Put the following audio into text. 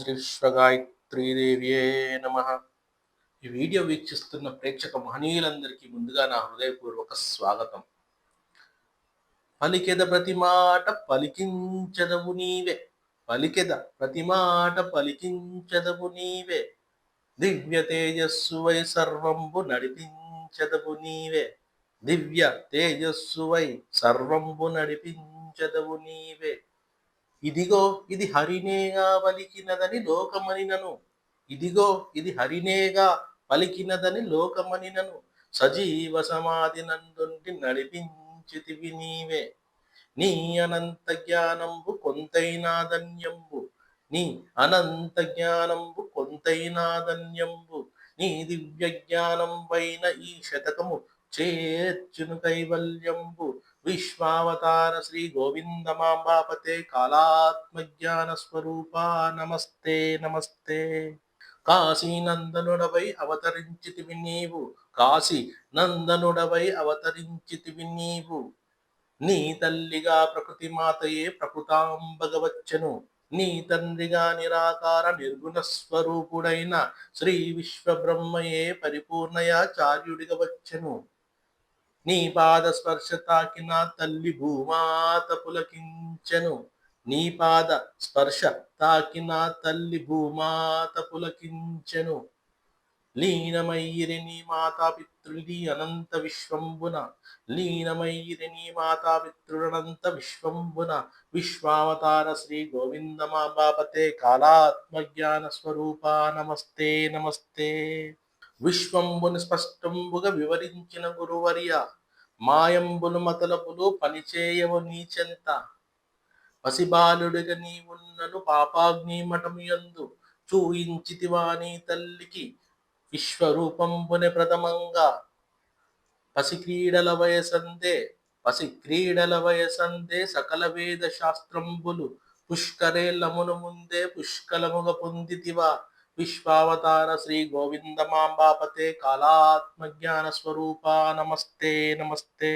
శ్రీ విశ్వగాయత్రీదేవియే నమ. ఈ వీడియో వీక్షిస్తున్న ప్రేక్షక మహనీయులందరికీ ముందుగా నా హృదయపూర్వక స్వాగతం. పలికెద ప్రతి మాట పలికించదవు నీవే. పలికెద ప్రతి మాట పలికించదవు నీవే. దివ్య తేజస్సువై సర్వంబు నడిపించదవు నీవే. దివ్య తేజస్సువై సర్వంబు నడిపించదవు నీవే. ఇదిగో ఇది హరినేగా పలికినదని లోకమనినను. ఇదిగో ఇది హరినేగా పలికినదని లోకమనినను. సజీవ సమాధి నందుండి నడిపించితివి నీవే. నీ అనంత జ్ఞానంబు కొంతైనా ధన్యంబు. నీ అనంత జ్ఞానంబు కొంతైనా ధన్యంబు. నీ దివ్య జ్ఞానం పైన ఈ శతకము చేర్చును కైవల్యంబు. విశ్వావతార శ్రీ గోవిందమాంబాపతే కాళాత్మజ్ఞాన స్వరూప నమస్తే నమస్తే కాశీ నందనుడవై అవతరించితివి నీవు కాశీ నందనుడవై అవతరించితివి నీవు నీ తల్లిగా ప్రకృతి మాతయే ప్రకృతాంబగవచ్చను నీ తండ్రిగా నిరాకార నిర్గుణ స్వరూపుడైన శ్రీ విశ్వబ్రహ్మయే పరిపూర్ణయాచార్యుడిగా వచ్చను నీ పాద స్పర్శ తాకిన తల్లి భూమాత పులకించెను. నీ పాద స్పర్శ తాకిన తల్లి భూమాత పులకించెను. లీనమయ్యిరి నీ మాతాపితృడి అనంత విశ్వంబున. లీనమయ్యిరి నీ మాతాపితృడనంత విశ్వంబున. విశ్వావతార శ్రీ గోవిందమా బాపతే కాలాత్మజ్ఞాన స్వరూప నమస్తే నమస్తే. విశ్వంబుని స్పష్టంబుగా వివరించిన గురువర్య మాయంబులు మతలపులు పనిచేయవు నీచెంత. పసిబాలుడిగా నీవున్నను పాపాగ్ని మఠముయందు చూయించితివా నీ తల్లికి విశ్వరూపంబుని ప్రథమంగా. పసి క్రీడల వయసందే పసి క్రీడల వయసందే సకల వేద శాస్త్రంబులు పుష్కరేళ్ళమును ముందే పుష్కలముగా పొందితివా. విశ్వావతార శ్రీ గోవిందమాంబాపతే కాలాత్మజ్ఞాన స్వరూప నమస్తే నమస్తే